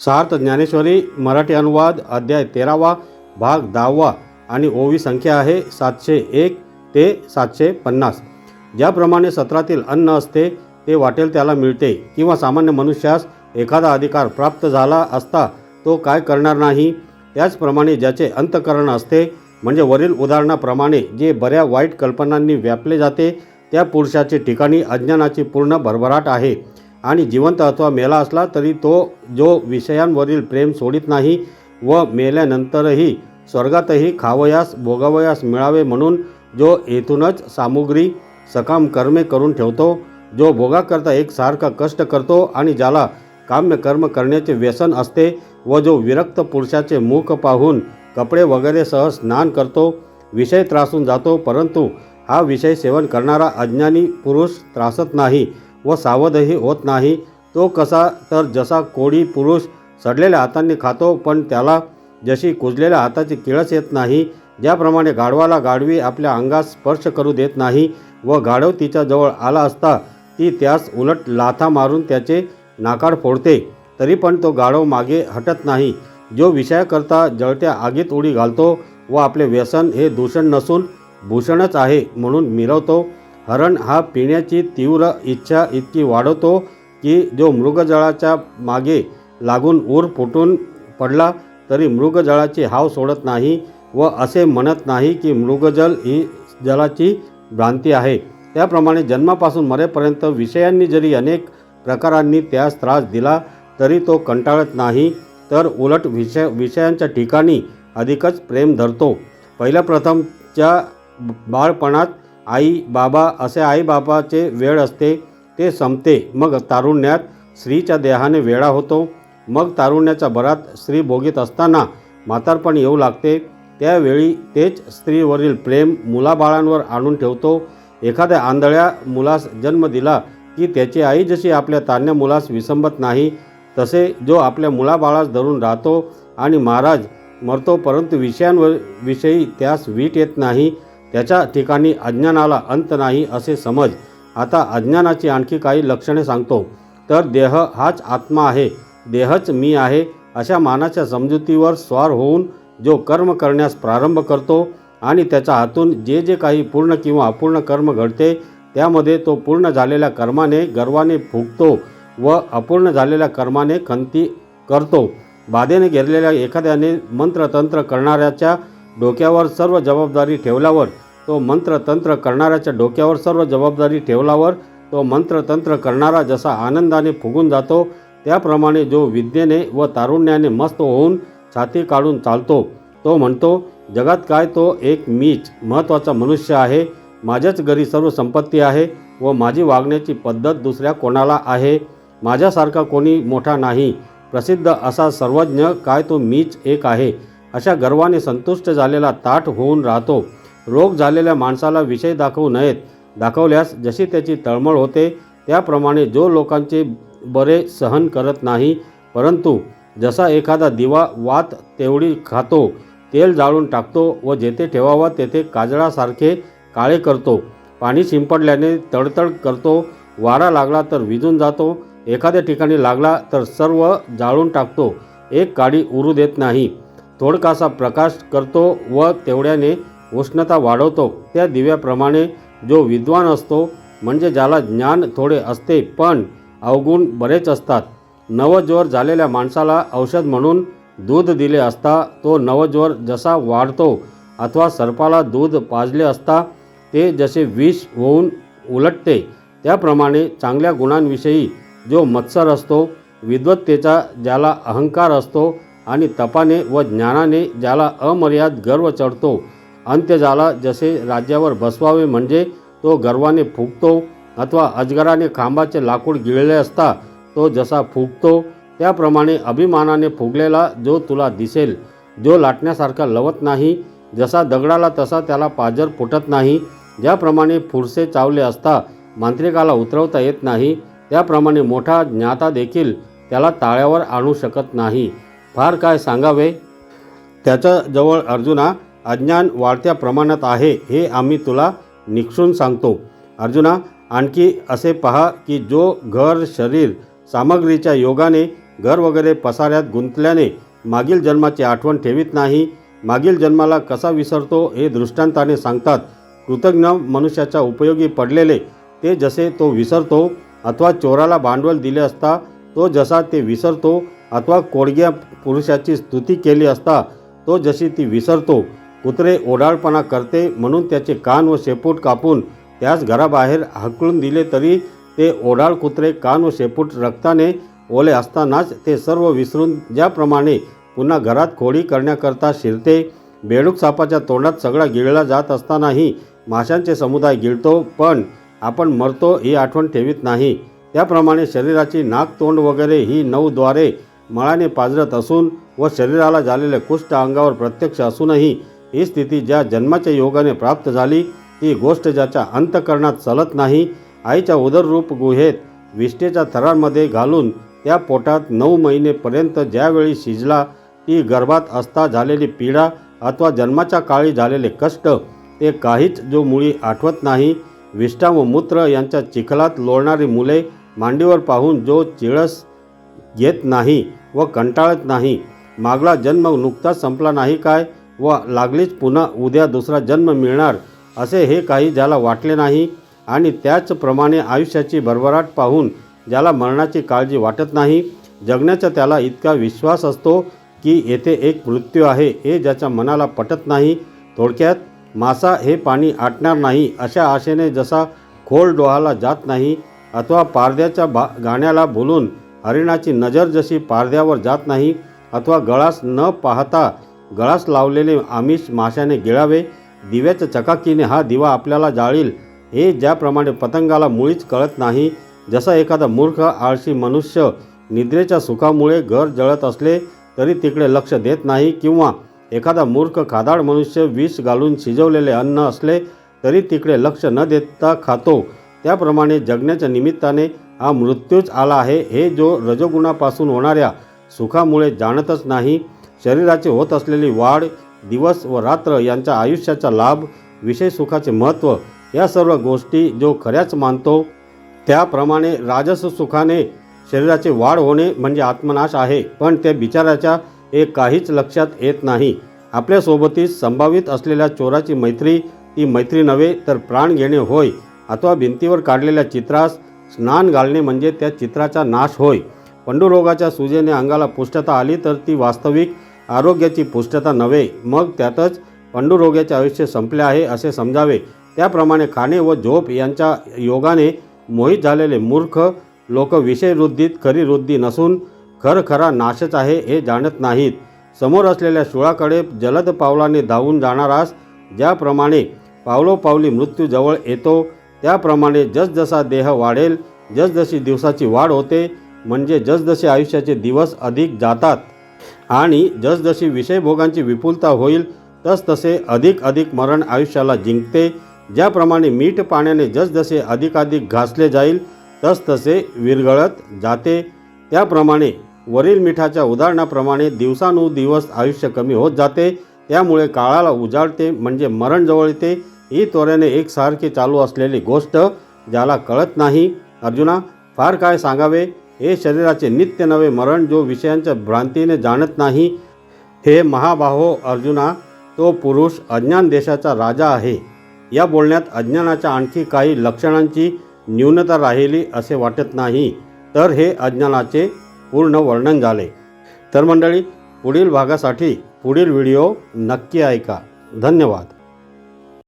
सार्थ ज्ञानेश्वरी मराठी अनुवाद अध्याय तेरावा भाग दहावा आणि ओवी संख्या आहे सातशे एक ते सातशे पन्नास. ज्याप्रमाणे सत्रातील अन्न असते ते वाटेल त्याला मिळते किंवा सामान्य मनुष्यास एखादा अधिकार प्राप्त झाला असता तो काय करणार नाही? त्याचप्रमाणे ज्याचे अंतकरण असते म्हणजे वरील उदाहरणाप्रमाणे जे बऱ्या वाईट कल्पनांनी व्यापले जाते त्या पुरुषाचे ठिकाणी अज्ञानाची पूर्ण भरभराट आहे. आणि जिवंत अथवा मेला असला तरी तो जो विषयांवरील प्रेम सोडित नाही व मेल्यानंतरही स्वर्गातही खावयास भोगावयास मिळावे म्हणून जो येथूनच सामुग्री सकाम कर्मे करून ठेवतो जो भोगाकरता एकसारखा कष्ट करतो आणि ज्याला काम्य कर्म करण्याचे व्यसन असते व जो विरक्त पुरुषाचे मुख पाहून कपडे वगैरे सह स्नान करतो विषय त्रासून जातो परंतु हा विषय सेवन करणारा अज्ञानी पुरुष त्रासत नाही. व सावधही होत नाही. तो कसा तर जसा कोडी पुरुष सडलेल्या हातांनी खातो पण त्याला जशी कुजलेल्या हाताची किळस येत नाही ज्याप्रमाणे गाढवाला गाढवी आपल्या अंगास स्पर्श करू देत नाही व गाढव तिच्या जवळ आला असता ती त्यास उलट लाथा मारून त्याचे नाकाड फोडते. तरी पण तो गाढव मागे हटत नाही. जो विषयाकरता जळत्या आगीत उडी घालतो व आपले व्यसन हे दूषण नसून भूषणच आहे म्हणून मिरवतो हरण हा पिण्याची तीव्र इच्छा इतकी वाढवतो की जो मृगजळाच्या मागे लागून ऊर फुटून पडला तरी मृगजळाची हाव सोडत नाही व असे म्हणत नाही की मृगजल ही जलाची भ्रांती आहे. त्याप्रमाणे जन्मापासून मरेपर्यंत विषयांनी जरी अनेक प्रकारांनी त्यास त्रास दिला तरी तो कंटाळत नाही तर उलट विषय विषयांच्या ठिकाणी अधिकच प्रेम धरतो. पहिल्या प्रथमच्या बाळपणात आई बाबा असे आईबाबाचे वेळ असते ते संपते. मग तारुण्यात स्त्रीच्या देहाने वेळा होतो. मग तारुण्याच्या भरात स्त्री भोगीत असताना म्हातारपण येऊ लागते. त्यावेळी तेच स्त्रीवरील प्रेम मुलाबाळांवर आणून ठेवतो. एखाद्या आंधळ्या मुलास जन्म दिला की त्याची आई जशी आपल्या तान्या मुलास विसंबत नाही तसे जो आपल्या मुलाबाळास धरून राहतो आणि महाराज मरतो परंतु विषयांवर विषयी त्यास वीट येत नाही त्याच्या ठिकाणी अज्ञानाला अंत नाही असे समज. आता अज्ञानाची आणखी काही लक्षणे सांगतो. तर देह हाच आत्मा आहे. देहच मी आहे. अशा मानाच्या समजुतीवर स्वार होऊन जो कर्म करण्यास प्रारंभ करतो आणि त्याच्या हातून जे जे काही पूर्ण किंवा अपूर्ण कर्म घडते त्यामध्ये तो पूर्ण झालेल्या कर्माने गर्वाने फुगतो व अपूर्ण झालेल्या कर्माने खंती करतो. बाधेने घेरलेल्या एखाद्याने मंत्रतंत्र करणाऱ्याच्या डोक्यावर सर्व जबाबदारी ठेवल्यावर तो मंत्रतंत्र करणाऱ्याच्या डोक्यावर सर्व जबाबदारी ठेवल्यावर तो मंत्रतंत्र करणारा जसा आनंदाने फुगून जातो त्याप्रमाणे जो विद्येने व तारुण्याने मस्त होऊन छाती काढून चालतो तो म्हणतो जगात काय तो एक मीच महत्त्वाचा मनुष्य आहे माझ्याच घरी सर्व संपत्ती आहे व माझी वागण्याची पद्धत दुसऱ्या कोणाला आहे? माझ्यासारखा कोणी मोठा नाही प्रसिद्ध असा सर्वज्ञ काय तो मीच एक आहे अशा गर्वाने संतुष्ट झालेला ताठ होऊन राहतो. रोग झालेल्या माणसाला विषय दाखवू नयेत. दाखवल्यास जशी त्याची तळमळ होते त्याप्रमाणे जो लोकांचे बरे सहन करत नाही परंतु जसा एखादा दिवा वात तेवढी खातो तेल जाळून टाकतो व जेथे ठेवावा तेथे काजळासारखे काळे करतो. पाणी शिंपडल्याने तडतड करतो वारा लागला तर विजून जातो एखाद्या ठिकाणी लागला तर सर्व जाळून टाकतो एक काडी उरू देत नाही. थोडकासा प्रकाश करतो व तेवढ्याने उष्णता वाढवतो. त्या दिव्याप्रमाणे जो विद्वान असतो म्हणजे ज्याला ज्ञान थोडे असते पण अवगुण बरेच असतात. नवज्वर झालेल्या माणसाला औषध म्हणून दूध दिले असता तो नवज्वर जसा वाढतो अथवा सर्पाला दूध पाजले असता ते जसे विष होऊन उलटते. त्याप्रमाणे चांगल्या गुणांविषयी जो मत्सर असतो विद्वत्तेचा ज्याला अहंकार असतो आणि तपाने व ज्ञानाने ज्याला अमर्याद गर्व चढतो अंत्यजाला जसे राज्यावर बसवावे म्हणजे तो गर्वाने फुगतो अथवा अजगराने खांबाचे लाकूड गिळले असता तो जसा फुगतो त्याप्रमाणे अभिमानाने फुगलेला जो तुला दिसेल जो लाटण्यासारखा लवत नाही जसा दगडाला तसा त्याला पाजर फुटत नाही ज्याप्रमाणे फुरसे चावले असता मांत्रिकाला उतरवता येत नाही त्याप्रमाणे मोठा ज्ञाता देखील त्याला ताळ्यावर आणू शकत नाही. फार काय सांगावे? त्याच्याजवळ अर्जुना अज्ञान वाढत्या प्रमाणात आहे हे आम्ही तुला निक्षून सांगतो. अर्जुना आणखी असे पहा की जो घर शरीर सामग्रीच्या योगाने घर वगैरे पसाऱ्यात गुंतल्याने मागील जन्माची आठवण ठेवीत नाही मागील जन्माला कसा विसरतो हे दृष्टांताने सांगतात. कृतज्ञ मनुष्याच्या उपयोगी पडलेले ते जसे तो विसरतो अथवा चोराला भांडवल दिले असता तो जसा ते विसरतो अथवा कोडग्या पुरुषाची स्तुती केली असता तो जशी ती विसरतो कुत्रे ओढाळपणा करते म्हणून त्याचे कान व शेपूट कापून त्यास घराबाहेर हाकलून दिले तरी ते ओढाळ कुत्रे कान व शेपूट रक्ताने ओले असतानाच ते सर्व विसरून ज्याप्रमाणे पुन्हा घरात खोडी करण्याकरता शिरते बेडूक सापाच्या तोंडात सगळा गिळला जात असतानाही माशांचे समुदाय गिळतो पण आपण मरतो ही आठवण ठेवीत नाही. त्याप्रमाणे शरीराची नाक तोंड वगैरे ही नऊ द्वारे मळाने पाजरत असून व शरीराला झालेले कुष्ठ अंगावर प्रत्यक्ष असूनही ही स्थिती ज्या जन्माच्या योगाने प्राप्त झाली ती गोष्ट ज्याच्या अंतकरणात चलत नाही आईच्या उदररूप गुहेत विष्ठेच्या थरांमध्ये घालून त्या पोटात नऊ महिनेपर्यंत ज्यावेळी शिजला ती गर्भात असता झालेली पीडा अथवा जन्माच्या काळी झालेले कष्ट ते काहीच जो मुळी आठवत नाही विष्ठा व मूत्र यांच्या चिखलात लोळणारी मुले मांडीवर पाहून जो चिळस घेत नाही व कंटाळत नाही. मागला जन्म नुकताच संपला नाही काय व लागलीच पुन्हा उद्या दुसरा जन्म मिळणार असे हे काही ज्याला वाटले नाही आणि त्याचप्रमाणे आयुष्याची भरभराट पाहून ज्याला मरणाची काळजी वाटत नाही. जगण्याचा त्याला इतका विश्वास असतो की येथे एक मृत्यू आहे हे ज्याच्या मनाला पटत नाही. थोडक्यात मासा हे पाणी आटणार नाही अशा आशेने जसा खोल डोहाला जात नाही अथवा पारद्याच्या बा गाण्याला बोलून हरिणाची नजर जशी पारद्यावर जात नाही अथवा गळास न पाहता गळास लावलेले आमिष माशाने गिळावे दिव्याच्या चकाकीने हा दिवा आपल्याला जाळील. हे ज्याप्रमाणे पतंगाला मुळीच कळत नाही जसा एखादा मूर्ख आळशी मनुष्य निद्रेच्या सुखामुळे घर जळत असले तरी तिकडे लक्ष देत नाही किंवा एखादा मूर्ख खादाड मनुष्य विष घालून शिजवलेले अन्न असले तरी तिकडे लक्ष न देता खातो. त्याप्रमाणे जगण्याच्या निमित्ताने हा मृत्यूच आला आहे. हे जो रजगुणापासून होणाऱ्या सुखामुळे जाणतच नाही शरीराची होत असलेली वाढ दिवस व रात्र यांच्या आयुष्याचा लाभ विषय सुखाचे महत्त्व या सर्व गोष्टी जो खऱ्याच मानतो त्याप्रमाणे राजस सुखाने शरीराची वाढ होणे म्हणजे आत्मनाश आहे. पण त्या बिचाराच्या हे काहीच लक्षात येत नाही. आपल्यासोबतीच संभावित असलेल्या चोराची मैत्री ती मैत्री नव्हे तर प्राण घेणे होय. अथवा भिंतीवर काढलेल्या चित्रास स्नान घालणे म्हणजे त्या चित्राचा नाश होय. पंडुरोगाच्या सुजेने अंगाला पुष्टता आली तर ती वास्तविक आरोग्याची पुष्टता नव्हे. मग त्यातच पंडुरोगाचे आयुष्य संपले आहे असे समजावे. त्याप्रमाणे खाणे व झोप यांच्या योगाने मोहित झालेले मूर्ख लोक विषयवृद्धीत खरी वृद्धी नसून खर खरा नाशच आहे हे जाणत नाहीत. समोर असलेल्या शुळाकडे जलद पावलाने धावून जाणारास ज्याप्रमाणे पावलोपावली मृत्यू जवळ येतो त्याप्रमाणे जसजसा देह वाढेल जसजशी दिवसाची वाढ होते म्हणजे जसजसे आयुष्याचे दिवस अधिक जातात आणि जसजशी विषयभोगांची विपुलता होईल तसतसे अधिक अधिक मरण आयुष्याला जिंकते. ज्याप्रमाणे मीठ पाण्याने जसजसे अधिकाधिक घासले जाईल तसतसे विरघळत जाते. त्याप्रमाणे वरील मिठाच्या उदाहरणाप्रमाणे दिवसानुदिवस आयुष्य कमी होत जाते. त्यामुळे काळाला उजाडते म्हणजे मरण जवळ येते ही त्वरेने एकसारखी चालू असलेली गोष्ट ज्याला कळत नाही. अर्जुना फार काय सांगावे? हे शरीराचे नित्य नवे मरण जो विषयांच्या भ्रांतीने जाणत नाही हे महाबाहो अर्जुना तो पुरुष अज्ञान देशाचा राजा आहे. या बोलण्यात अज्ञानाच्या आणखी काही लक्षणांची न्यूनता राहिली असे वाटत नाही. तर हे अज्ञानाचे पूर्ण वर्णन झाले. तर मंडळी पुढील भागासाठी पुढील व्हिडिओ नक्की ऐका. धन्यवाद.